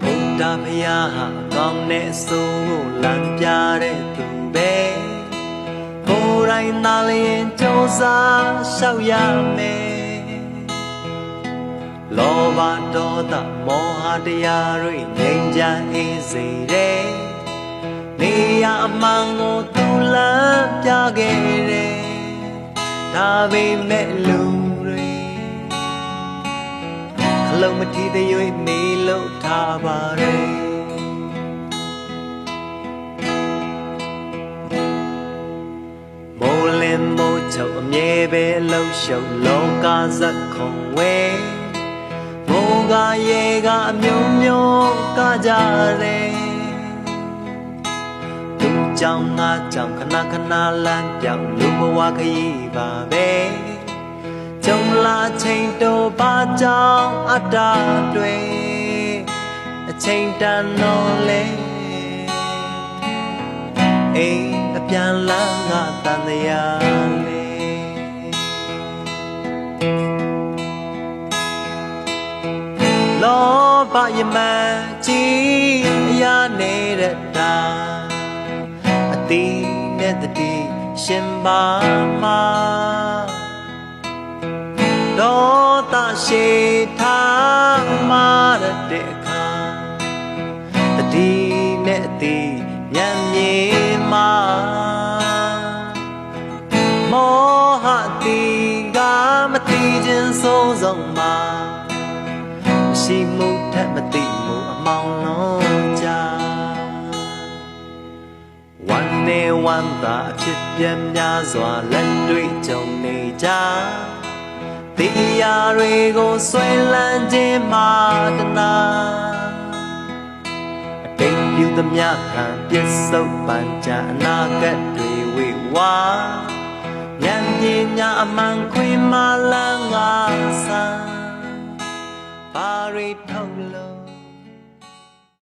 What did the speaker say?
ဘုရားဖရာဟာကောင်းတဲ့အဆိုးကိုလမ်းပြတဲ့သူပဲကိုယ်တိုင်သာလျင်ကြိုးစားရှောက်ရမယ်လောဘဒေါသမောဟတရားတွေငြိမ်းချမ်းအေးစေတဲ့နေရအမှန်ကိုသူလမ်းပြခဲ့တယ်ဒါပေမဲ့ မထီသေး၍မေးလို့ထားပါရဲ့မိုးလင်းမိုးချုပ်အမြဲပဲလှုပ်ရှုပ်လောကဇက်ခုံဝဲမိုးကရေကအမျိုးမျိုးကကြတယ်သူကြောင့်ငါကြောင့်ခဏခဏလမ်းပြောင်းလူဘဝခရီးပါပဲ ကြုံလာချိန်တော့ပါကြောင့်အတ္တတွေအချိန်တန်တော့လေအိမ်အပြန်လာငါတန်တရားလေလောဘယမကြီးအရာနေတဲ့တာအတိနဲ့တတိရှင်ပါမှာ ရှေထားမာရတဲ့အခါတတိနဲ့တိညံမြေမာမောဟတိကမတိခြင်းဆုံးဆုံးမာမရှိမှုထက်မတိမှုအမောင်လုံးကြဝန်နေဝန်သာအဖြစ်ပြများစွာလက်တွေ့ကြုံနေကြ တရားတွေကိုဆွဲလန်းခြင်းမာတနာအတိတ်ပြုသမျှကံပြစ်စုံပန်ချာအနာဂတ်တွေဝေဝါဉာဏ်ပညာအမှန်ခွင်မာလန်းငါဆန်းဘာရိထုတ်လို့